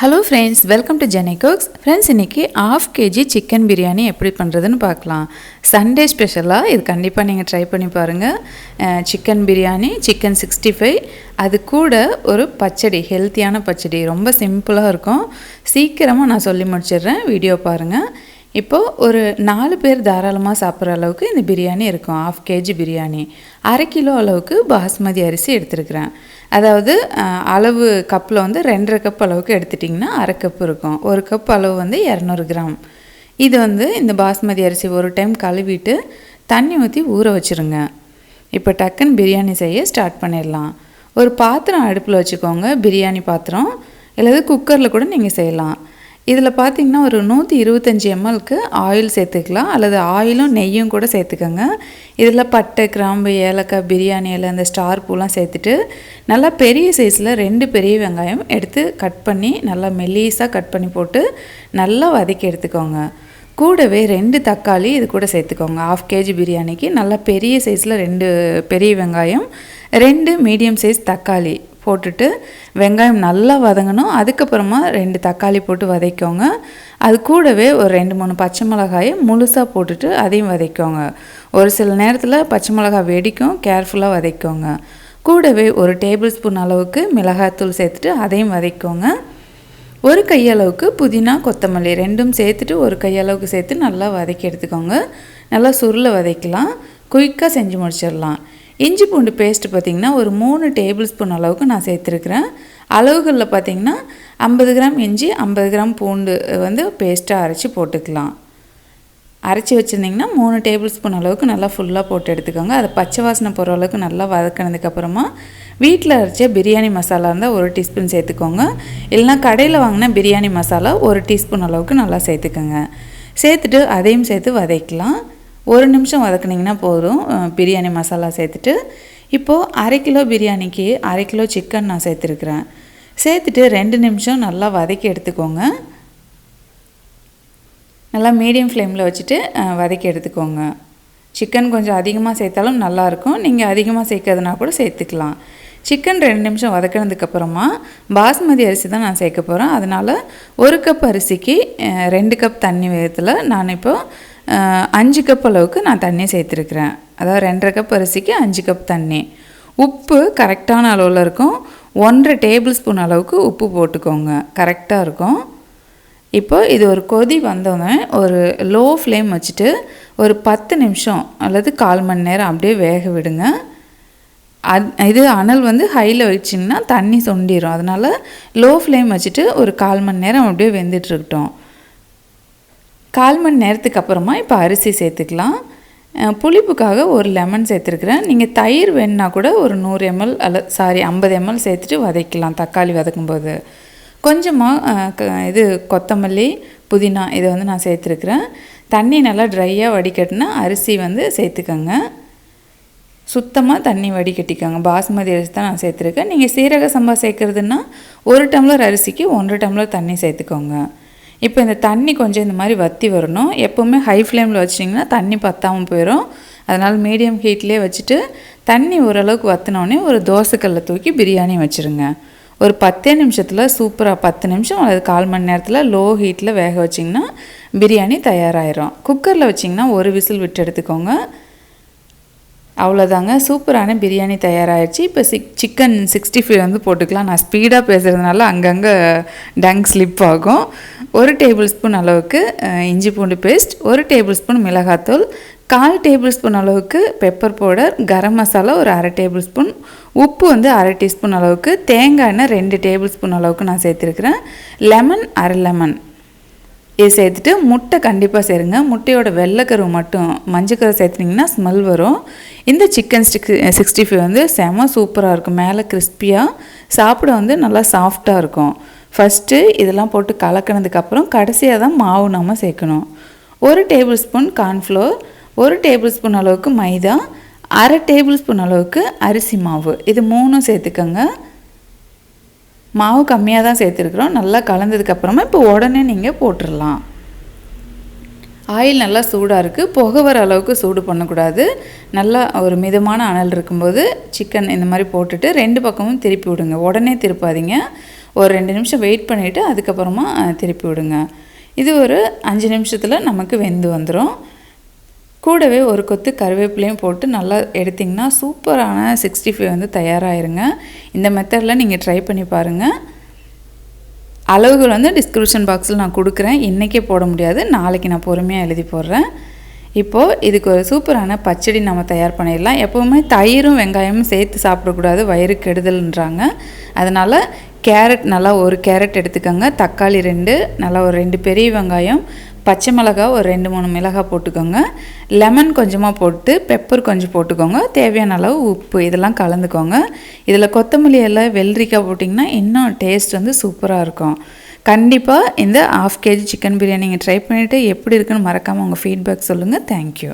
Hello friends welcome to Jeni cooks friends இன்றைக்கி half KG chicken biryani எப்படி பண்ணுறதுன்னு பார்க்கலாம். சண்டே ஸ்பெஷலாக இது கண்டிப்பாக நீங்கள் ட்ரை பண்ணி பாருங்கள் chicken biryani chicken sixty five அது கூட ஒரு பச்சடி ஹெல்த்தியான பச்சடி. ரொம்ப சிம்பிளாக இருக்கும். சீக்கிரமாக நான் சொல்லி முடிச்சிடுறேன். வீடியோ பாருங்கள் இப்போது ஒரு நாலு பேர் தாராளமாக சாப்பிட்ற அளவுக்கு இந்த பிரியாணி இருக்கும். Half KG biryani. அரை கிலோ அளவுக்கு பாஸ்மதி அரிசி எடுத்துருக்குறேன். அதாவது அளவு கப்பில் வந்து ரெண்டரை கப் அளவுக்கு எடுத்துட்டிங்கன்னா அரை கப் இருக்கும். ஒரு கப் அளவு வந்து இரநூறு கிராம். இது வந்து இந்த பாஸ்மதி அரிசி ஒரு டைம் கழுவிட்டு தண்ணி ஊற்றி ஊற வச்சுருங்க. இப்போ டக்குன்னு பிரியாணி செய்ய ஸ்டார்ட் பண்ணிடலாம். ஒரு பாத்திரம் அடுப்பில் வச்சுக்கோங்க. பிரியாணி பாத்திரம். இல்லது குக்கரில் கூட நீங்கள் செய்யலாம். இதில் பார்த்தீங்கன்னா ஒரு நூற்றி இருபத்தஞ்சி எம்எல்க்கு ஆயில் சேர்த்துக்கலாம் அல்லது ஆயிலும் நெய்யும் கூட சேர்த்துக்கோங்க. இதில் பட்டை கிராம்பு ஏலக்காய் பிரியாணி இலை அந்த ஸ்டார் பூலாம் சேர்த்துட்டு நல்லா பெரிய சைஸில் ரெண்டு பெரிய வெங்காயம் எடுத்து கட் பண்ணி நல்லா மெல்லீஸாக கட் பண்ணி போட்டு நல்லா வதக்கி எடுத்துக்கோங்க. கூடவே ரெண்டு தக்காளி இது கூட சேர்த்துக்கோங்க. ஆஃப் கேஜி பிரியாணிக்கு நல்லா பெரிய சைஸில் ரெண்டு பெரிய வெங்காயம் ரெண்டு மீடியம் சைஸ் தக்காளி. போட்டுட்டு வெங்காயம் நல்லா வதங்கணும். அதுக்கப்புறமா ரெண்டு தக்காளி போட்டு வதக்கோங்க அது கூடவே ஒரு ரெண்டு மூணு பச்சை மிளகாயை முழுசாக போட்டுட்டு அதையும் வதக்கோங்க ஒரு சில நேரத்தில் பச்சை மிளகாய் வெடிக்கும் கேர்ஃபுல்லாக வதக்கோங்க கூடவே ஒரு டேபிள் ஸ்பூன் அளவுக்கு மிளகாய்த்தூள் சேர்த்துட்டு அதையும் வதக்கோங்க ஒரு கையளவுக்கு புதினா கொத்தமல்லி ரெண்டும் சேர்த்துட்டு ஒரு கையளவுக்கு சேர்த்து நல்லா வதக்கி எடுத்துக்கோங்க. நல்லா சுருளை வதக்கலாம். குயிக்காக செஞ்சு முடிச்சிடலாம். இஞ்சி பூண்டு பேஸ்ட்டு பார்த்திங்கன்னா ஒரு மூணு டேபிள் ஸ்பூன் அளவுக்கு நான் சேர்த்துருக்குறேன். அளவுகளில் பார்த்திங்கன்னா ஐம்பது கிராம் இஞ்சி ஐம்பது கிராம் பூண்டு வந்து பேஸ்ட்டாக அரைச்சி போட்டுக்கலாம். அரைச்சி வச்சுருந்திங்கன்னா மூணு டேபிள் ஸ்பூன் அளவுக்கு நல்லா ஃபுல்லாக போட்டு எடுத்துக்கோங்க. அதை பச்சை வாசனை போகிற அளவுக்கு நல்லா வதக்கினதுக்கப்புறமா வீட்டில் அரைச்ச பிரியாணி மசாலா இருந்தால் ஒரு டீஸ்பூன் சேர்த்துக்கோங்க. இல்லைனா கடையில் வாங்கின பிரியாணி மசாலா ஒரு டீஸ்பூன் அளவுக்கு நல்லா சேர்த்துக்கோங்க. சேர்த்துட்டு அதையும் சேர்த்து வதக்கலாம். ஒரு நிமிஷம் வதக்குனிங்கன்னா போதும். பிரியாணி மசாலா சேர்த்துட்டு இப்போது அரை கிலோ பிரியாணிக்கு அரை கிலோ சிக்கன் நான் சேர்த்துருக்குறேன். சேர்த்துட்டு ரெண்டு நிமிஷம் நல்லா வதக்கி எடுத்துக்கோங்க. நல்லா மீடியம் ஃப்ளேமில் வச்சுட்டு வதக்கி எடுத்துக்கோங்க. சிக்கன் கொஞ்சம் அதிகமாக சேர்த்தாலும் நல்லாயிருக்கும். நீங்கள் அதிகமாக சேர்க்கறதுனா கூட சேர்த்துக்கலாம். சிக்கன் ரெண்டு நிமிஷம் வதக்கினதுக்கப்புறமா பாஸ்மதி அரிசி தான் நான் சேர்க்க போகிறேன் அதனால் ஒரு கப் அரிசிக்கு ரெண்டு கப் தண்ணி வேகத்தில் நான் இப்போ அஞ்சு கப் அளவுக்கு நான் தண்ணி சேர்த்துருக்குறேன். அதாவது ரெண்டரை கப் அரிசிக்கு அஞ்சு கப் தண்ணி. உப்பு கரெக்டான அளவில் இருக்கும். ஒன்றரை டேபிள் ஸ்பூன் அளவுக்கு உப்பு போட்டுக்கோங்க. கரெக்டாக இருக்கும். இப்போ இது ஒரு கொதி வந்தோடனே ஒரு லோ ஃப்ளேம் வச்சுட்டு ஒரு பத்து நிமிஷம் அல்லது கால் மணி நேரம் அப்படியே வேக விடுங்க. அத் இது அனல் வந்து ஹையில் வச்சிங்கன்னா தண்ணி சொண்டிடும் அதனால் லோ ஃப்ளேம் வச்சுட்டு ஒரு கால் மணி நேரம் அப்படியே வெந்துட்டு இருக்கட்டும். கால் மணி நேரத்துக்கு அப்புறமா இப்போ அரிசி சேர்த்துக்கலாம். புளிப்புக்காக ஒரு லெமன் சேர்த்துருக்குறேன். நீங்கள் தயிர் வேணுன்னா கூட ஒரு நூறு எம்எல் அல்ல சாரி ஐம்பது எம்எல் சேர்த்துட்டு வதக்கலாம் தக்காளி வதக்கும்போது. கொஞ்சமாக இது கொத்தமல்லி புதினா இதை வந்து நான் சேர்த்துருக்குறேன். தண்ணி நல்லா ட்ரையாக வடிகட்டினா அரிசி வந்து சேர்த்துக்கோங்க. சுத்தமாக தண்ணி வடிகட்டிக்கோங்க. பாஸ்மதி அரிசி தான் நான் சேர்த்துருக்கேன். நீங்கள் சீரக சம்பா சேர்க்குறதுன்னா ஒரு டம்ளர் அரிசிக்கு ஒன்றரை டம்ளர் தண்ணி சேர்த்துக்கோங்க. இப்போ இந்த தண்ணி கொஞ்சம் இந்த மாதிரி வற்றி வரணும். எப்போவுமே ஹை ஃப்ளேமில் வச்சிட்டிங்கன்னா தண்ணி பத்தாமல் போயிடும் அதனால் மீடியம் ஹீட்லேயே வச்சுட்டு தண்ணி ஓரளவுக்கு வற்றினோடனே ஒரு தோசைக்கல்ல தூக்கி பிரியாணி வச்சுருங்க. ஒரு பத்தே நிமிஷத்தில் சூப்பராக பத்து நிமிஷம் அல்லது கால் மணி நேரத்தில் லோ ஹீட்டில் வேக வச்சிங்கன்னா பிரியாணி தயாராகிடும் குக்கரில் வச்சிங்கன்னா ஒரு விசில் விட்டு எடுத்துக்கோங்க. அவ்வளோதாங்க சூப்பரான பிரியாணி தயாராகிடுச்சு இப்போ சிக் சிக்கன் சிக்ஸ்டி ஃபைவ் வந்து போட்டுக்கலாம். நான் ஸ்பீடாக பேசுகிறதுனால அங்கங்கே டங் ஸ்லிப் ஆகும். ஒரு டேபிள் ஸ்பூன் அளவுக்கு இஞ்சி பூண்டு பேஸ்ட் ஒரு டேபிள் ஸ்பூன் மிளகாத்தூள் கால் டேபிள் ஸ்பூன் அளவுக்கு பெப்பர் பவுடர் கரம் மசாலா ஒரு அரை டேபிள் ஸ்பூன் உப்பு வந்து அரை டீஸ்பூன் அளவுக்கு தேங்காய் எண்ணெய் ரெண்டு டேபிள் ஸ்பூன் அளவுக்கு நான் சேர்த்துருக்குறேன். லெமன் அரை லெமன் இது சேர்த்துட்டு முட்டை கண்டிப்பாக சேருங்க. முட்டையோட வெள்ளைக்கரு மட்டும் மஞ்சக்கரு சேர்த்துனிங்கன்னா ஸ்மெல் வரும். இந்த சிக்கன் ஸ்டிக் சிக்ஸ்டி ஃபைவ் வந்து செம சூப்பராக இருக்கும். மேலே கிறிஸ்பியாக சாப்பிட வந்து நல்லா சாஃப்டாக இருக்கும். ஃபஸ்ட்டு இதெல்லாம் போட்டு கலக்கினதுக்கப்புறம் கடைசியாக தான் மாவு நம்ம சேர்க்கணும். ஒரு டேபிள் ஸ்பூன் கார்ன்ஃப்ளோர் ஒரு டேபிள் ஸ்பூன் அளவுக்கு மைதா அரை டேபிள் ஸ்பூன் அளவுக்கு அரிசி மாவு. இது மூணும் சேர்த்துக்கோங்க. மாவு கம்மியாக தான் சேர்த்துருக்குறோம். நல்லா கலந்ததுக்கப்புறமா இப்போ உடனே நீங்கள் போட்டுடலாம் ஆயில் நல்லா சூடாக இருக்குது புகை வர அளவுக்கு சூடு பண்ணக்கூடாது. நல்லா ஒரு மிதமான அனல் இருக்கும்போது சிக்கன் இந்த மாதிரி போட்டுட்டு ரெண்டு பக்கமும் திருப்பி விடுங்க. உடனே திருப்பாதீங்க. ஒரு ரெண்டு நிமிஷம் வெயிட் பண்ணிவிட்டு அதுக்கப்புறமா திருப்பி விடுங்க. இது ஒரு அஞ்சு நிமிஷத்தில் நமக்கு வெந்து வந்துடும் கூடவே ஒரு கொத்து கருவேப்பிலையும் போட்டு நல்லா எடுத்திங்கன்னா சூப்பரான சிக்ஸ்டி ஃபைவ் வந்து தயாராகிருங்க இந்த மெத்தடில் நீங்கள் ட்ரை பண்ணி பாருங்கள் அளவுகள் வந்து டிஸ்கிரிப்ஷன் பாக்ஸில் நான் கொடுக்குறேன். இன்றைக்கே போட முடியாது. நாளைக்கு நான் பொறுமையாக எழுதி போடுறேன். இப்போது இதுக்கு ஒரு சூப்பரான பச்சடி நம்ம தயார் பண்ணிடலாம். எப்போவுமே தயிரும் வெங்காயமும் சேர்த்து சாப்பிடக்கூடாது. வயிறு கெடுதல்ன்றாங்க. அதனால் கேரட் நல்லா ஒரு கேரட் எடுத்துக்கோங்க. தக்காளி ரெண்டு நல்லா ஒரு ரெண்டு பெரிய வெங்காயம் பச்சை மிளகாய் ஒரு ரெண்டு மூணு மிளகாய் போட்டுக்கோங்க. லெமன் கொஞ்சமாக போட்டு பெப்பர் கொஞ்சம் போட்டுக்கோங்க. தேவையான அளவு உப்பு இதெல்லாம் கலந்துக்கோங்க. இதில் கொத்தமல்லி எல்லாம் வெள்ளரிக்காய் போட்டிங்கன்னா இன்னும் டேஸ்ட் வந்து சூப்பராக இருக்கும். கண்டிப்பாக இந்த ஆஃப் கேஜி சிக்கன் பிரியாணி நீங்கள் ட்ரை பண்ணிவிட்டு எப்படி இருக்குன்னு மறக்காமல் உங்கள் ஃபீட்பேக் சொல்லுங்கள் தேங்க்யூ